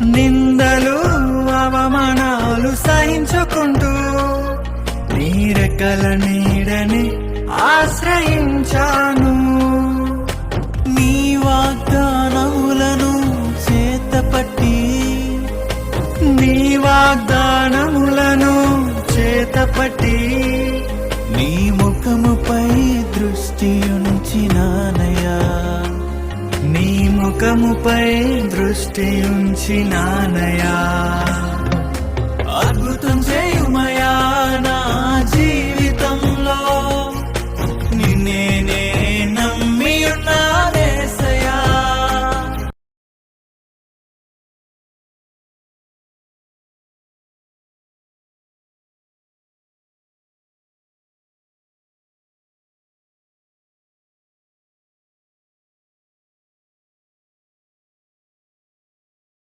నిందలు అవమానాలు సహించుకుంటూ నీ నీడని ఆశ్రయించాను. నీ వాగ్దానములను చేతపట్టి నీ వాగ్దానములను చేతపట్టి నీ ముఖముపై దృష్టి ఉంచినానయా ముఖముపై దృష్టి ఉంచి నానయా